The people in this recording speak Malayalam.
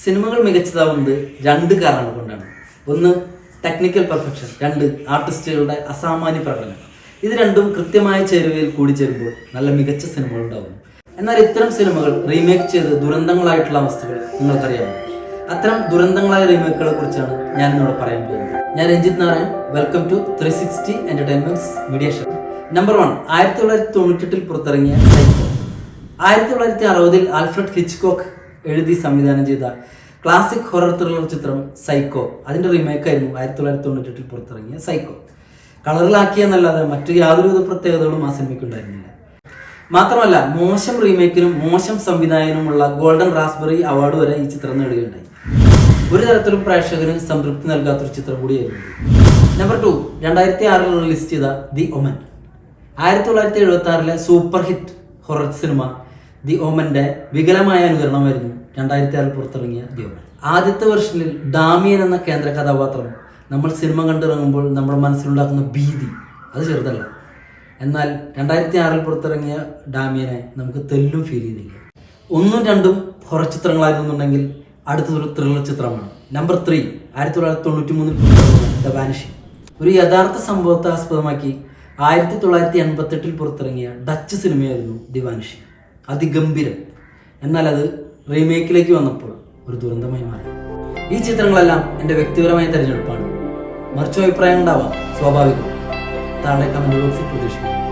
സിനിമകൾ മികച്ചതാവുന്നത് രണ്ട് കാരണങ്ങൾ കൊണ്ടാണ്. ഒന്ന് ടെക്നിക്കൽ പെർഫെക്ഷൻ രണ്ട് ആർട്ടിസ്റ്റുകളുടെ അസാമാന്യ പ്രകടനം. ഇത് രണ്ടും കൃത്യമായ ചേരുവയിൽ കൂടി ചേരുമ്പോൾ നല്ല മികച്ച സിനിമകൾ ഉണ്ടാകുന്നു. എന്നാൽ ഇത്തരം സിനിമകൾ റീമേക്ക് ചെയ്ത് ദുരന്തങ്ങളായിട്ടുള്ള അവസ്ഥകൾ നിങ്ങൾക്കറിയാമോ? അത്തരം ദുരന്തങ്ങളായ റീമേക്കുകളെ കുറിച്ചാണ് ഞാൻ ഇന്നിവിടെ പറയാൻ പോകുന്നത്. ഞാൻ Ranjith Narayan welcome to three sixty entertainment media show number one ആയിരത്തി തൊള്ളായിരത്തി തൊണ്ണൂറ്റെട്ടിൽ പുറത്തിറങ്ങിയ ആയിരത്തി തൊള്ളായിരത്തി അറുപതിൽ ആൽഫ്രഡ് ഹിച്ച്കോക്ക് എഴുതി സംവിധാനം ചെയ്ത ക്ലാസിക് ഹൊറർ ത്രില്ലർ ചിത്രം സൈക്കോ അതിന്റെ റീമേക്ക് ആയിരുന്നു ആയിരത്തി തൊള്ളായിരത്തി തൊണ്ണൂറ്റെട്ടിൽ പുറത്തിറങ്ങിയ സൈക്കോ കളറിലാക്കിയെന്നല്ലാതെ മറ്റു യാതൊരുവിധ പ്രത്യേകതകളും ആ സിനിമയ്ക്ക് ഉണ്ടായിരുന്നില്ല. മാത്രമല്ല മോശം റീമേക്കിനും മോശം സംവിധായകനുമുള്ള ഗോൾഡൻ റാസ്ബെറി അവാർഡ് വരെ ഈ ചിത്രം നേടുകയുണ്ടായി. ഒരു തരത്തിലും പ്രേക്ഷകന് സംതൃപ്തി നൽകാത്തൊരു ചിത്രം കൂടിയായിരുന്നു നമ്പർ ടു രണ്ടായിരത്തി ആറിൽ റിലീസ് ചെയ്ത ദി ഒമൻ ആയിരത്തി തൊള്ളായിരത്തി എഴുപത്തി ആറിലെ super hit horror cinema the ഓമന്റെ വികലമായ അനുകരണമായിരുന്നു രണ്ടായിരത്തി ആറിൽ പുറത്തിറങ്ങിയ ദി ഓമൻ. ആദ്യത്തെ വെർഷനിൽ ഡാമിയൻ എന്ന കേന്ദ്ര കഥാപാത്രം നമ്മൾ സിനിമ കണ്ടിറങ്ങുമ്പോൾ നമ്മുടെ മനസ്സിലുണ്ടാക്കുന്ന ഭീതി അത് ചെറുതല്ല. എന്നാൽ രണ്ടായിരത്തി ആറിൽ പുറത്തിറങ്ങിയ ഡാമിയനെ നമുക്ക് തെല്ലും ഫീൽ ചെയ്തില്ല. ഒന്നും രണ്ടും ഹൊറ ചിത്രങ്ങളായിരുന്നുണ്ടെങ്കിൽ അടുത്തൊരു ത്രില്ലർ ചിത്രമാണ്. നമ്പർ ത്രീ ആയിരത്തി തൊള്ളായിരത്തി തൊണ്ണൂറ്റി മൂന്നിൽ ദ വാനിഷിംഗ് ഒരു യഥാർത്ഥ സംഭവത്തെ ആസ്പദമാക്കി ആയിരത്തി തൊള്ളായിരത്തി എൺപത്തെട്ടിൽ പുറത്തിറങ്ങിയ ഡച്ച് സിനിമയായിരുന്നു ദി വാനിഷിംഗ് അതിഗംഭീരം. എന്നാൽ അത് റീമേക്കിലേക്ക് വന്നപ്പോൾ ഒരു ദുരന്തമായി മാറി. ഈ ചിത്രങ്ങളെല്ലാം എന്റെ വ്യക്തിപരമായ തിരഞ്ഞെടുപ്പാണ്. മറിച്ചു അഭിപ്രായം ഉണ്ടാവാം സ്വാഭാവികം. താഴെ കമന്റ് ബോക്സിൽ പ്രതീക്ഷിക്കും